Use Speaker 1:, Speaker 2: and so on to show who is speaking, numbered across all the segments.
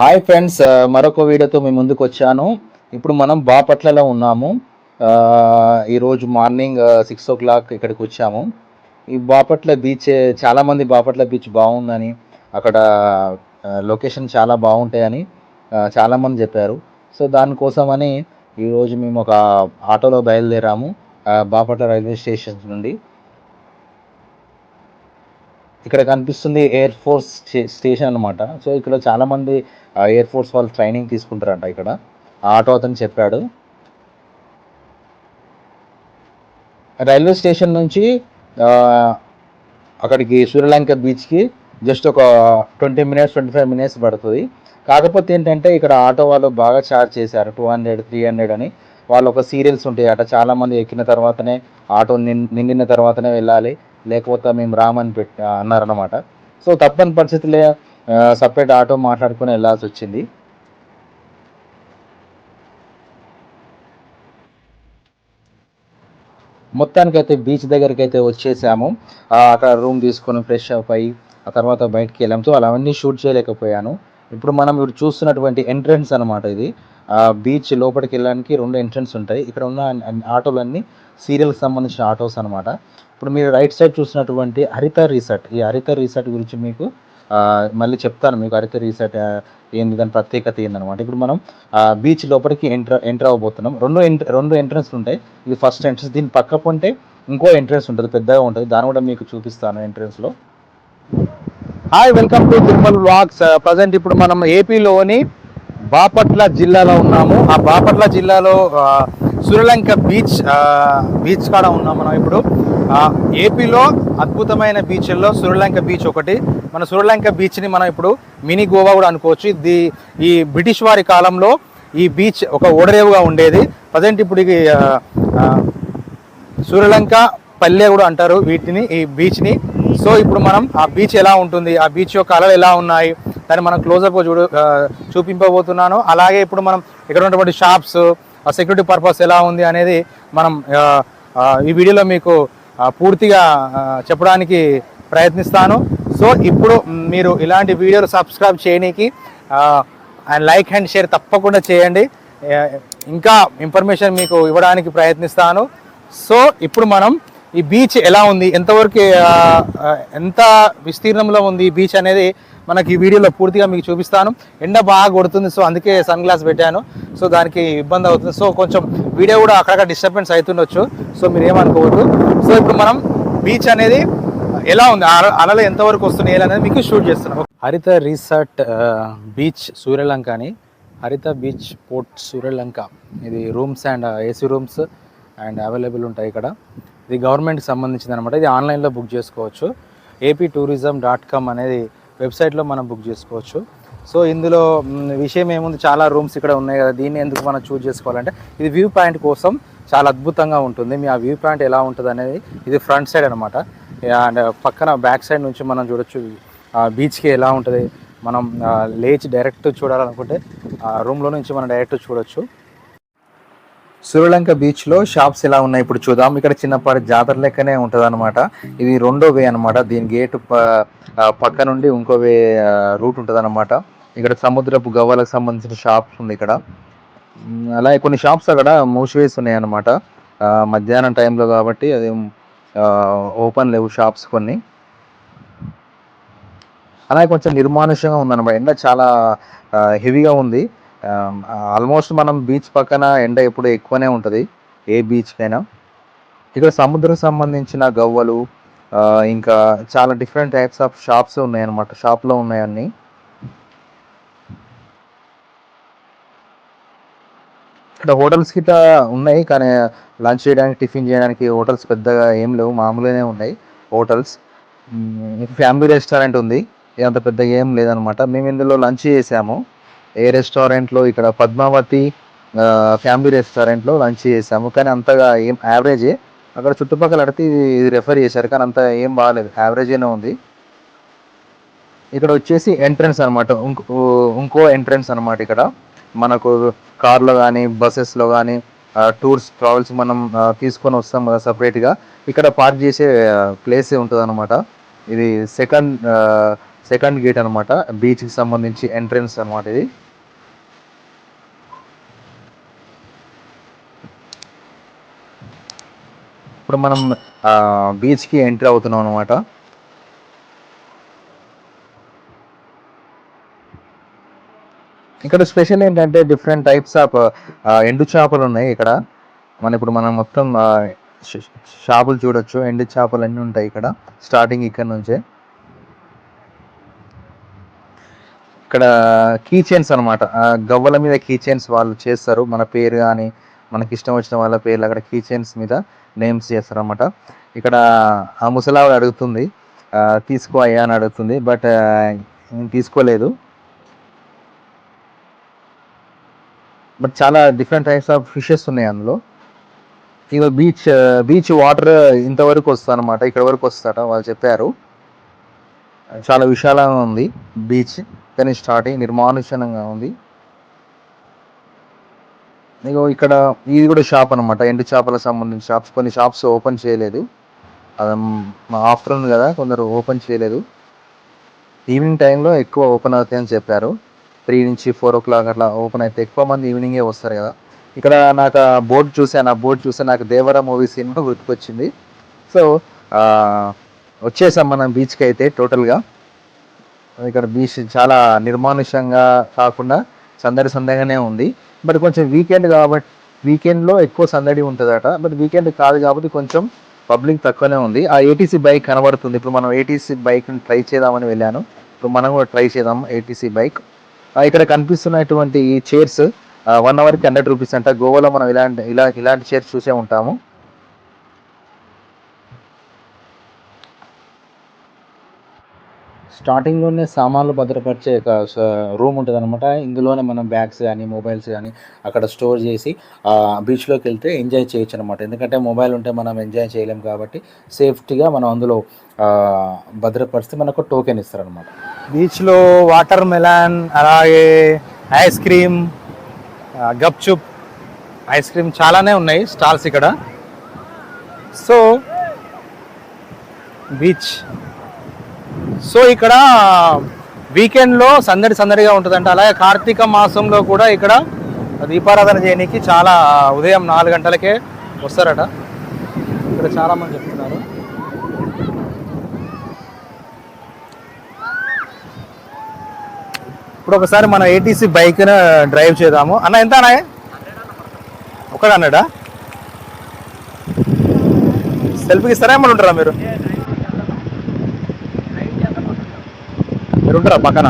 Speaker 1: Hi friends మరొక వీడియోతో మేము ముందుకు వచ్చాను. ఇప్పుడు మనం బాపట్లలో ఉన్నాము. ఈరోజు మార్నింగ్ సిక్స్ ఓ క్లాక్ ఇక్కడికి వచ్చాము. ఈ బాపట్ల బీచ్ చాలామంది బాపట్ల బీచ్ బాగుందని అక్కడ లొకేషన్ చాలా బాగుంటాయని చాలామంది చెప్పారు. సో దానికోసమని ఈరోజు మేము ఒక ఆటోలో బయలుదేరాము బాపట్ల రైల్వే స్టేషన్ నుండి. ఇక్కడ కనిపిస్తుంది ఎయిర్ ఫోర్స్ స్టేషన్ అనమాట సో ఇక్కడ చాలామంది ఎయిర్ ఫోర్స్ వాళ్ళు ట్రైనింగ్ తీసుకుంటారంట ఇక్కడ. ఆ ఆటో అతను చెప్పాడు. రైల్వే స్టేషన్ నుంచి అక్కడికి సూర్యలంక బీచ్కి జస్ట్ ఒక twenty minutes twenty five minutes పడుతుంది. కాకపోతే ఏంటంటే ఇక్కడ ఆటో వాళ్ళు బాగా ఛార్జ్ చేశారు. టూ హండ్రెడ్ త్రీ హండ్రెడ్ అని. వాళ్ళు ఒక సీరియల్స్ ఉంటాయి అట చాలామంది ఎక్కిన తర్వాతనే ఆటో నిండిన తర్వాతనే వెళ్ళాలి. లేకపోతే మేము రామని పెట్టి అన్నారనమాట సో తప్పని పరిస్థితులే సపరేట్ ఆటో మాట్లాడుకుని వెళ్ళాల్సి వచ్చింది. మొత్తానికైతే బీచ్ దగ్గరికి అయితే వచ్చేసాము అక్కడ రూమ్ తీసుకొని ఫ్రెష్ అప్ అయ్యి ఆ తర్వాత బయటికి వెళ్ళాం. సో అలా అవన్నీ షూట్ చేయలేకపోయాను. ఇప్పుడు మనం ఇప్పుడు చూస్తున్నటువంటి ఎంట్రన్స్ అనమాట ఇది. బీచ్ లోపలికి వెళ్ళడానికి రెండు ఎంట్రన్స్ ఉంటాయి. ఇక్కడ ఉన్న ఆటోలన్నీ సీరియల్కి సంబంధించిన ఆటోస్ అనమాట ఇప్పుడు మీరు రైట్ సైడ్ చూసినటువంటి హరిత రిసార్ట్ ఈ హరిత రిసార్ట్ గురించి మీకు మళ్ళీ చెప్తాను. మీకు హరిత రిసార్ట్ ఏంది దాని ప్రత్యేకత ఏందనమాట ఇప్పుడు మనం బీచ్ లోపలికి ఎంటర్ ఎంటర్ అవ్వబోతున్నాం రెండు ఎంట్ర రెండు ఎంట్రన్స్ ఉంటాయి. ఇది ఫస్ట్ ఎంట్రన్స్. దీని పక్క పొంటే ఇంకో ఎంట్రన్స్ ఉంటుంది. పెద్దగా ఉంటుంది. దాన్ని కూడా మీకు చూపిస్తాను ఎంట్రన్స్లో. Hi welcome to Tirumala vlogs. Present ఇప్పుడు మనం ఏపీలోని బాపట్ల జిల్లాలో ఉన్నాము. ఆ బాపట్ల జిల్లాలో ఆ, సూర్యలంక బీచ్ బీచ్ కాడ ఉన్నాం మనం ఇప్పుడు. ఏపీలో అద్భుతమైన బీచ్ల్లో సూర్యలంక బీచ్ ఒకటి. మన సూర్యలంక బీచ్ని మనం ఇప్పుడు మినీ గోవా కూడా అనుకోవచ్చు. ఇది ఈ బ్రిటిష్ వారి కాలంలో ఈ బీచ్ ఒక ఓడరేవుగా ఉండేది. ప్రజెంట్ ఇప్పుడు ఇది సూర్యలంక పల్లె కూడా అంటారు వీటిని ఈ బీచ్ని. సో ఇప్పుడు మనం ఆ బీచ్ ఎలా ఉంటుంది? ఆ బీచ్ యొక్క అలలు ఎలా ఉన్నాయి? దాన్ని మనం క్లోజప్ చూడు చూపింపబోతున్నాను. అలాగే ఇప్పుడు మనం ఇక్కడ ఉన్నటువంటి షాప్స్ ఆ సెక్యూరిటీ పర్పస్ ఎలా ఉంది అనేది మనం ఈ వీడియోలో మీకు పూర్తిగా చెప్పడానికి ప్రయత్నిస్తాను. సో ఇప్పుడు మీరు ఇలాంటి వీడియోలు సబ్స్క్రైబ్ చేయనీకి అండ్ లైక్ అండ్ షేర్ తప్పకుండా చేయండి. ఇంకా ఇన్ఫర్మేషన్ మీకు ఇవ్వడానికి ప్రయత్నిస్తాను. సో ఇప్పుడు మనం ఈ బీచ్ ఎలా ఉంది? ఎంతవరకు ఎంత విస్తీర్ణంలో ఉంది ఈ బీచ్ అనేది మనకి ఈ వీడియోలో పూర్తిగా మీకు చూపిస్తాను. ఎండ బాగా కొడుతుంది సో అందుకే సన్ గ్లాస్ పెట్టాను. సో దానికి ఇబ్బంది అవుతుంది. సో కొంచెం వీడియో కూడా అక్కడక్కడ డిస్టర్బెన్స్ అవుతుండొచ్చు. సో మీరు ఏమనుకోవద్దు సో ఇప్పుడు మనం బీచ్ అనేది ఎలా ఉంది? అల- అలలు ఎంతవరకు వస్తున్నాయి? అనేది మీకు షూట్ చేస్తున్నాం. హరిత రీసార్ట్ బీచ్ సూర్యలంక అని హరిత బీచ్ పోర్ట్ సూర్యలంక. ఇది rooms and AC rooms and available ఉంటాయి ఇక్కడ. ఇది గవర్నమెంట్కి సంబంధించింది అనమాట ఇది ఆన్లైన్లో బుక్ చేసుకోవచ్చు. ఏపీ టూరిజం డాట్ కామ్ అనేది వెబ్సైట్లో మనం బుక్ చేసుకోవచ్చు. సో ఇందులో విషయం ఏముంది? చాలా రూమ్స్ ఇక్కడ ఉన్నాయి కదా. దీన్ని ఎందుకు మనం చూజ్ చేసుకోవాలంటే ఇది వ్యూ పాయింట్ కోసం చాలా అద్భుతంగా ఉంటుంది. మీ ఆ వ్యూ పాయింట్ ఎలా ఉంటుంది అనేది ఇది ఫ్రంట్ సైడ్ అనమాట అండ్ పక్కన బ్యాక్ సైడ్ నుంచి మనం చూడొచ్చు. బీచ్కి ఎలా ఉంటుంది? మనం లేచి డైరెక్ట్ చూడాలనుకుంటే ఆ రూమ్లో నుంచి మనం డైరెక్ట్ చూడొచ్చు. సూర్యలంక బీచ్లో షాప్స్ ఎలా ఉన్నాయి ఇప్పుడు చూద్దాం. ఇక్కడ చిన్నపాటి జాతర లెక్కనే ఉంటుంది అనమాట ఇది రెండో వే అనమాట దీని గేట్ పక్క నుండి ఇంకో వే రూట్ ఉంటుంది అనమాట ఇక్కడ సముద్రపు గవ్వలకు సంబంధించిన షాప్స్ ఉంది ఇక్కడ. అలాగే కొన్ని షాప్స్ అక్కడ మూసివేసి ఉన్నాయి అనమాట మధ్యాహ్నం టైంలో కాబట్టి అది ఓపెన్ లేవు షాప్స్ కొన్ని. అలాగే కొంచెం నిర్మానుష్యంగా ఉందన్నమాట. ఎండ చాలా హెవీగా ఉంది. Um, ఆల్మోస్ట్ మనం బీచ్ పక్కన ఎండ ఎప్పుడు ఎక్కువనే ఉంటుంది. ఏ బీచ్కైనా ఇక్కడ సముద్రం సంబంధించిన గవ్వలు ఇంకా చాలా డిఫరెంట్ టైప్స్ ఆఫ్ షాప్స్ ఉన్నాయన్నమాట. షాప్లో ఉన్నాయన్నీ ఇక్కడ హోటల్స్ గిట్ట ఉన్నాయి కానీ లంచ్ చేయడానికి టిఫిన్ చేయడానికి హోటల్స్ పెద్దగా ఏం లేవు. మామూలుగానే ఉన్నాయి హోటల్స్ ఫ్యామిలీ రెస్టారెంట్ ఉంది. అంత పెద్దగా ఏం లేదనమాట మేము ఇందులో లంచ్ చేసాము. ఏ రెస్టారెంట్లో ఇక్కడ పద్మావతి ఫ్యామిలీ రెస్టారెంట్లో లంచ్ చేసాము. కానీ అంతగా ఏం యావరేజే. అక్కడ చుట్టుపక్కల అడితే ఇది రెఫర్ చేశారు. కానీ అంత ఏం బాగాలేదు. యావరేజేనే ఉంది. ఇక్కడ వచ్చేసి ఎంట్రన్స్ అనమాట ఇంకో ఇంకో ఎంట్రన్స్ అనమాట ఇక్కడ. మనకు కార్లో కానీ బస్సెస్లో కానీ టూర్స్ ట్రావెల్స్ మనం తీసుకొని వస్తాం కదా సపరేట్గా. ఇక్కడ పార్క్ చేసే ప్లేస్ ఉంటుంది అనమాట ఇది సెకండ్ సెకండ్ గేట్ అనమాట బీచ్కి సంబంధించి ఎంట్రన్స్ అనమాట ఇది. ఇప్పుడు మనం బీచ్కి ఎంట్రీ అవుతున్నాం అనమాట ఇక్కడ స్పెషల్ ఏంటంటే డిఫరెంట్ టైప్స్ ఆఫ్ ఎండు చేపలు ఉన్నాయి ఇక్కడ. మన ఇప్పుడు మనం మొత్తం షాపులు చూడొచ్చు. ఎండు చేపలు అన్నీ ఉంటాయి ఇక్కడ స్టార్టింగ్ ఇక్కడ నుంచే. ఇక్కడ కీ చైన్స్ అనమాట గవ్వల మీద కీ చైన్స్ వాళ్ళు చేస్తారు. మన పేరు కానీ మనకి ఇష్టం వచ్చిన వాళ్ళ పేర్లు అక్కడ కీ చైన్స్ మీద నేమ్స్ చేస్తారు అనమాట ఇక్కడ ఆ ముసలావిడ అడుగుతుంది తీసుకో అయ్యా అని అడుగుతుంది బట్ తీసుకోలేదు. బట్ చాలా డిఫరెంట్ టైప్స్ ఆఫ్ ఫిషెస్ ఉన్నాయి అందులో. ఇక బీచ్ బీచ్ వాటర్ ఇంతవరకు వస్తుంది ఇక్కడ వరకు వస్తాట వాళ్ళు చెప్పారు. చాలా విశాలంగా ఉంది బీచ్ కానీ స్టార్టింగ్ నిర్మానుషణంగా ఉంది. ఇగో ఇక్కడ ఇది కూడా షాప్ అనమాట ఎండు చేపలకు సంబంధించిన షాప్స్ కొన్ని షాప్స్ ఓపెన్ చేయలేదు. అది మా ఆఫ్టర్నూన్ కదా కొందరు ఓపెన్ చేయలేదు. ఈవినింగ్ టైంలో ఎక్కువ ఓపెన్ అవుతాయి అని చెప్పారు. త్రీ నుంచి ఫోర్ ఓ క్లాక్ అట్లా ఓపెన్ అయితే ఎక్కువ మంది ఈవినింగే వస్తారు కదా. ఇక్కడ నాకు ఆ బోర్డు చూసాను ఆ బోర్డు చూస్తే నాకు దేవర మూవీ సినిమా గుర్తుకొచ్చింది. సో వచ్చేసాం మనం బీచ్కి అయితే టోటల్గా ఇక్కడ బీచ్ చాలా నిర్మానుషంగా కాకుండా సందడి సందడిగానే ఉంది. బట్ కొంచెం వీకెండ్ కాబట్టి వీకెండ్లో ఎక్కువ సందడి ఉంటుందట. బట్ వీకెండ్ కాదు కాబట్టి కొంచెం పబ్లిక్ తక్కువనే ఉంది. ఆ ఏటీసీ బైక్ కనబడుతుంది. ఇప్పుడు మనం ఏటీసీ బైక్ని ట్రై చేద్దామని వెళ్ళాను. ఇప్పుడు మనం కూడా ట్రై చేద్దాం ఏటీసీ బైక్ ఇక్కడ కనిపిస్తున్నటువంటి ఈ చైర్స్ వన్ అవర్కి హండ్రెడ్ రూపీస్ అంట. గోవాలో మనం ఇలాంటి ఇలా ఇలాంటి చైర్స్ చూసే ఉంటాము. స్టార్టింగ్లోనే సామాన్లు భద్రపరిచే ఒక రూమ్ ఉంటుంది అనమాట ఇందులోనే మనం బ్యాగ్స్ కానీ మొబైల్స్ కానీ అక్కడ స్టోర్ చేసి బీచ్లోకి వెళ్తే ఎంజాయ్ చేయొచ్చు అనమాట ఎందుకంటే మొబైల్ ఉంటే మనం ఎంజాయ్ చేయలేం కాబట్టి సేఫ్టీగా మనం అందులో భద్రపరిస్తే మనకు టోకెన్ ఇస్తారనమాట
Speaker 2: బీచ్లో వాటర్ మెలాన్ అలాగే ice cream gupchup ice cream చాలానే ఉన్నాయి స్టాల్స్ ఇక్కడ. So beach. సో ఇక్కడ వీకెండ్లో సందడి సందడిగా ఉంటుందంట. అలాగే కార్తీక మాసంలో కూడా ఇక్కడ దీపారాధన చేయడానికి చాలా ఉదయం నాలుగు గంటలకే వస్తారట. ఇక్కడ చాలామంది చెప్తున్నారు. ఇప్పుడు ఒకసారి మనం ఏటీసీ బైక్ను డ్రైవ్ చేద్దాము. అన్న ఎంత అన్న? ఒకటి అన్నాడా? సెల్ఫీకి ఇస్తారా? ఏమన్నా ఉంటారా మీరు? మీరుంటారా పక్కన?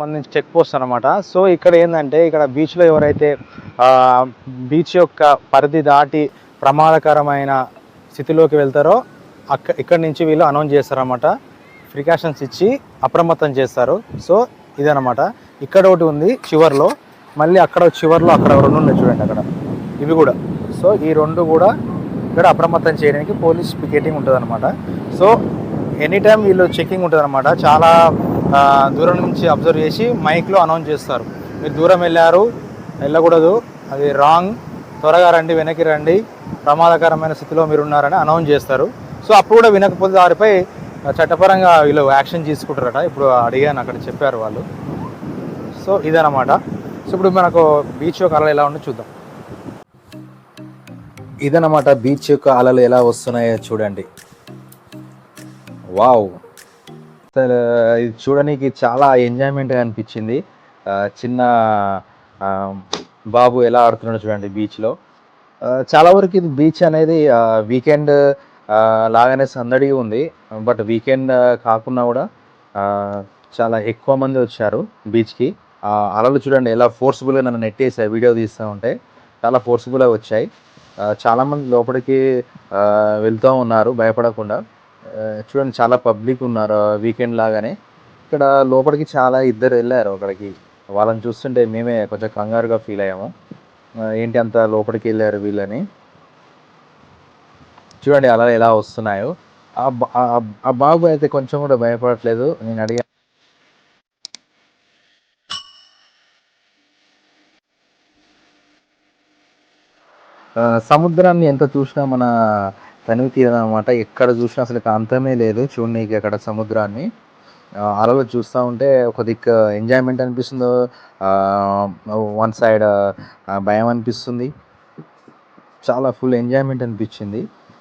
Speaker 2: సంబంధించి చెక్ పోస్ట్ అనమాట సో ఇక్కడ ఏంటంటే ఇక్కడ బీచ్లో ఎవరైతే బీచ్ యొక్క పరిధి దాటి ప్రమాదకరమైన స్థితిలోకి వెళ్తారో అక్క ఇక్కడి నుంచి వీళ్ళు అనౌన్స్ చేస్తారన్నమాట. ప్రికాషన్స్ ఇచ్చి అప్రమత్తం చేస్తారు. సో ఇదనమాట ఇక్కడ ఒకటి ఉంది చివర్లో. మళ్ళీ అక్కడ చివర్లో అక్కడ రెండు ఉన్నాయి చూడండి అక్కడ. ఇవి కూడా. సో ఈ రెండు కూడా ఇక్కడ అప్రమత్తం చేయడానికి పోలీస్ పికెటింగ్ ఉంటుంది అనమాట సో ఎనీ టైం వీళ్ళు చెకింగ్ ఉంటుంది అనమాట చాలా దూరం నుంచి అబ్జర్వ్ చేసి మైక్లో అనౌన్స్ చేస్తారు. మీరు దూరం వెళ్ళారు వెళ్ళకూడదు అది రాంగ్. త్వరగా రండి వెనక్కి రండి. ప్రమాదకరమైన స్థితిలో మీరు ఉన్నారని అనౌన్స్ చేస్తారు. సో అప్పుడు కూడా వినకపోతే వారిపై చట్టపరంగా వీళ్ళు యాక్షన్ తీసుకుంటారట. ఇప్పుడు అడిగాను అక్కడ చెప్పారు వాళ్ళు. సో ఇదనమాట సో ఇప్పుడు మనకు బీచ్ యొక్క అలలు ఎలా ఉందో చూద్దాం.
Speaker 1: ఇదనమాట బీచ్ యొక్క అలలు ఎలా వస్తున్నాయో చూడండి. వావ్! ఇది చూడడానికి చాలా ఎంజాయ్మెంట్గా అనిపించింది. చిన్న బాబు ఎలా ఆడుతున్నాడో చూడండి బీచ్లో చాలా వరకు ఇది బీచ్ అనేది వీకెండ్ లాగానే సందడిగా ఉంది. బట్ వీకెండ్ కాకుండా కూడా చాలా ఎక్కువ మంది వచ్చారు బీచ్కి అలలు చూడండి ఎలా ఫోర్స్ఫుల్గా నన్ను నెట్టేసాయి వీడియో తీస్తూ ఉంటే. చాలా ఫోర్స్ఫుల్గా వచ్చాయి. చాలామంది లోపలికి వెళ్తూ ఉన్నారు భయపడకుండా. చూడండి చాలా పబ్లిక్ ఉన్నారు వీకెండ్ లాగానే. ఇక్కడ లోపలికి చాలా ఇద్దరు వెళ్ళారు అక్కడికి. వాళ్ళని చూస్తుంటే మేమే కొంచెం కంగారుగా ఫీల్ అయ్యాము. ఏంటి అంత లోపలికి వెళ్ళారు వీళ్ళని? చూడండి అలా ఎలా వస్తున్నాయో. ఆ బాబు అయితే కొంచెం కూడా భయపడట్లేదు. నేను అడిగా సముద్రాన్ని ఎంత చూసినా మన తనివి తీరదనమాట ఎక్కడ చూసినా అసలు అంతమే లేదు. చూడనీకి అక్కడ సముద్రాన్ని. అలలు చూస్తూ ఉంటే ఒక దిక్కు ఎంజాయ్మెంట్ అనిపిస్తుందో వన్ సైడ్ భయం అనిపిస్తుంది. చాలా ఫుల్ ఎంజాయ్మెంట్ అనిపించింది.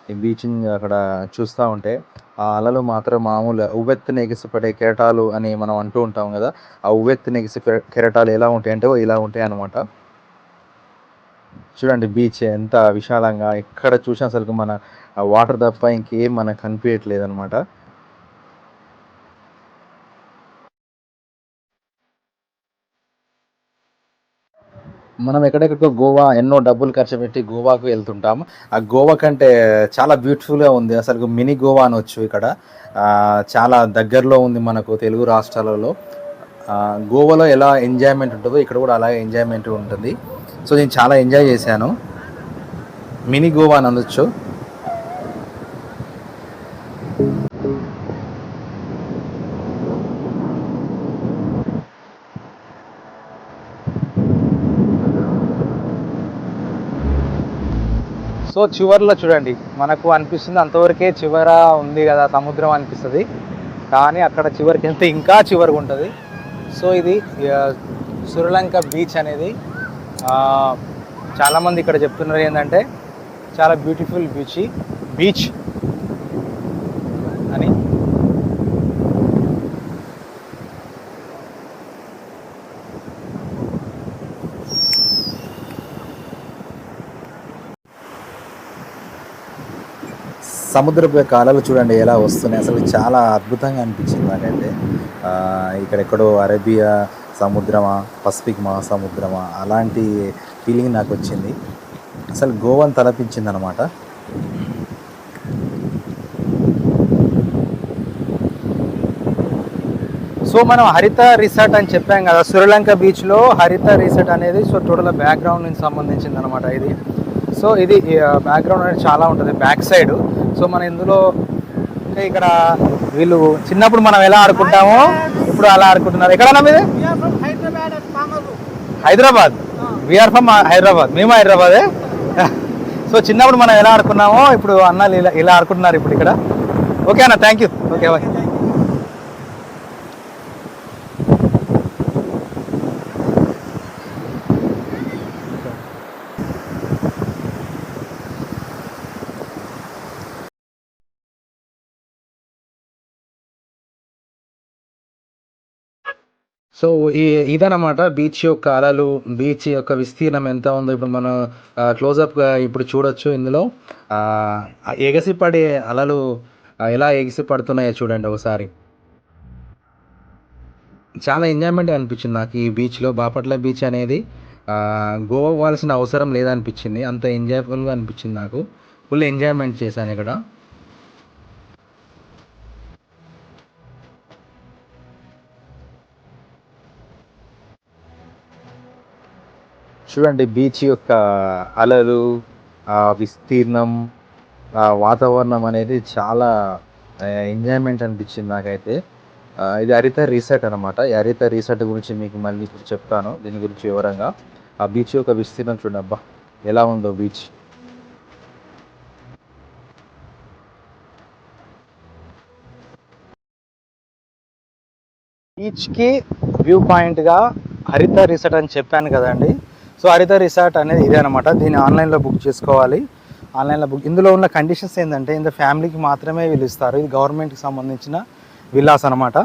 Speaker 1: ఈ బీచ్ని అక్కడ చూస్తూ ఉంటే ఆ అలలు మాత్రం మామూలు ఉవ్వెత్తు నెగిసిపడే కెరటాలు అని మనం అంటూ ఉంటాం కదా ఆ ఉవ్వెత్తు నెగిసి కెరటాలు ఎలా ఉంటాయి అంటే ఇలా ఉంటాయి అనమాట చూడండి బీచ్ ఎంత విశాలంగా ఎక్కడ చూసినా అసలు మన వాటర్ తప్ప ఇంకేం మనకు కనిపించట్లేదు అనమాట మనం ఎక్కడెక్కడికో గోవా ఎన్నో డబ్బులు ఖర్చు పెట్టి గోవాకు వెళ్తుంటాము. ఆ గోవా కంటే చాలా బ్యూటిఫుల్గా ఉంది. అసలు మినీ గోవా అనొచ్చు ఇక్కడ. చాలా దగ్గరలో ఉంది మనకు తెలుగు రాష్ట్రాలలో. గోవాలో ఎలా ఎంజాయ్మెంట్ ఉంటుందో ఇక్కడ కూడా అలాగే ఎంజాయ్మెంట్ ఉంటుంది. సో నేను చాలా ఎంజాయ్ చేశాను. మినీ గోవా అని అనొచ్చు.
Speaker 2: సో చివరిలో చూడండి మనకు అనిపిస్తుంది అంతవరకే చివర ఉంది కదా సముద్రం అనిపిస్తుంది. కానీ అక్కడ చివరికి వెళ్తే ఇంకా చివరిగా ఉంటుంది. సో ఇది ఆ, సురలంక బీచ్ అనేది. చాలామంది ఇక్కడ చెప్తున్నారు ఏంటంటే చాలా బ్యూటిఫుల్ బీచ్ బీచ్ అని.
Speaker 1: సముద్రపు యొక్క అలలు చూడండి ఎలా వస్తున్నాయి. అసలు చాలా అద్భుతంగా అనిపించింది నాకైతే ఇక్కడెక్కడో అరేబియా సముద్రమా పసిఫిక్ మహాసముద్రమా అలాంటి ఫీలింగ్ నాకు వచ్చింది అసలు గోవాని తలపించింది అనమాట
Speaker 2: సో మనం హరిత రిసార్ట్ అని చెప్పాం కదా శ్రీలంక బీచ్లో హరిత రిసార్ట్ అనేది సో టోటల్ బ్యాక్గ్రౌండ్ నుంచి సంబంధించింది అనమాట ఇది. సో ఇది బ్యాక్గ్రౌండ్ అనేది చాలా ఉంటుంది బ్యాక్ సైడ్. సో మన ఇందులో ఇక్కడ వీళ్ళు చిన్నప్పుడు మనం ఎలా ఆడుకుంటామో ఇప్పుడు అలా ఆడుకుంటున్నారు ఎక్కడన్నా మీది. హైదరాబాద్. We're from Hyderabad. మేము హైదరాబాదే. సో చిన్నప్పుడు మనం ఎలా ఆడుకున్నామో ఇప్పుడు అన్నలు ఇలా ఇలా ఆడుకుంటున్నారు ఇప్పుడు ఇక్కడ. ఓకే అన్న thank you okay bye
Speaker 1: so ఈ ఇదనమాట బీచ్ యొక్క అలలు బీచ్ యొక్క విస్తీర్ణం ఎంత ఉందో ఇప్పుడు మనం క్లోజప్గా ఇప్పుడు చూడొచ్చు ఇందులో. ఎగసిపడే అలలు ఎలా ఎగిసిపడుతున్నాయో చూడండి ఒకసారి. చాలా ఎంజాయ్మెంట్ అనిపించింది నాకు ఈ బీచ్లో. బాపట్ల బీచ్ అనేది గోవా పోవాల్సిన అవసరం లేదనిపించింది. అంత ఎంజాయబుల్గా అనిపించింది నాకు. ఫుల్ ఎంజాయ్మెంట్ చేశాను ఇక్కడ. చూడండి బీచ్ యొక్క అలలు ఆ విస్తీర్ణం ఆ వాతావరణం అనేది చాలా ఎంజాయ్మెంట్ అనిపించింది నాకైతే. ఇది హరిత రీసెట్ అనమాట ఈ హరిత రీసార్ట్ గురించి మీకు మళ్ళీ ఇప్పుడు చెప్తాను దీని గురించి వివరంగా. ఆ బీచ్ యొక్క విస్తీర్ణం చూడండి అబ్బా ఎలా ఉందో బీచ్.
Speaker 2: బీచ్కి వ్యూ పాయింట్గా హరిత రిసార్ట్ అని చెప్పాను కదండి. సో హరిత రిసార్ట్ అనేది ఇదే అనమాట దీన్ని ఆన్లైన్లో బుక్ చేసుకోవాలి. ఆన్లైన్లో బుక్ ఇందులో ఉన్న కండిషన్స్ ఏంటంటే ఇంత ఫ్యామిలీకి మాత్రమే వీళ్ళు ఇస్తారు. ఇది గవర్నమెంట్కి సంబంధించిన విల్లాస్ అనమాట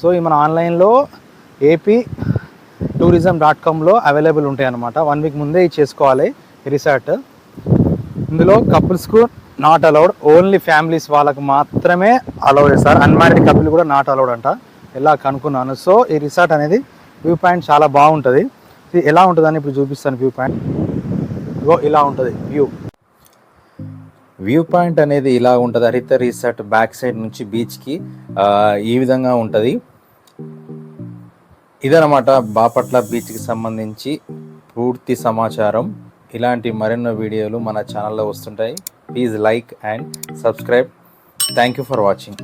Speaker 2: సో ఈ మన ఆన్లైన్లో ఏపీ టూరిజం డాట్ కామ్లో అవైలబుల్ ఉంటాయి అనమాట వన్ వీక్ ముందే ఇది చేసుకోవాలి రిసార్ట్. ఇందులో కపుల్స్కు నాట్ అలౌడ్ ఓన్లీ ఫ్యామిలీస్ వాళ్ళకు మాత్రమే అలౌడ్ చేస్తారు. అన్మ్యారీడ్ కపుల్ కూడా నాట్ అలౌడ్ అంట. ఎలా కనుక్కున్నాను. సో ఈ రిసార్ట్ అనేది వ్యూ పాయింట్ చాలా బాగుంటుంది. ఎలా ఉంటుందని ఇప్పుడు చూపిస్తాను వ్యూ పాయింట్ ఇగో ఇలా ఉంటుంది వ్యూ
Speaker 1: వ్యూ పాయింట్ అనేది ఇలా ఉంటుంది. హరిత రిసార్ట్ బ్యాక్ సైడ్ నుంచి బీచ్కి ఈ విధంగా ఉంటుంది. ఇదనమాట బాపట్ల బీచ్కి సంబంధించి పూర్తి సమాచారం. ఇలాంటి మరెన్నో వీడియోలు మన ఛానల్లో వస్తుంటాయి. Please like and subscribe thank you for watching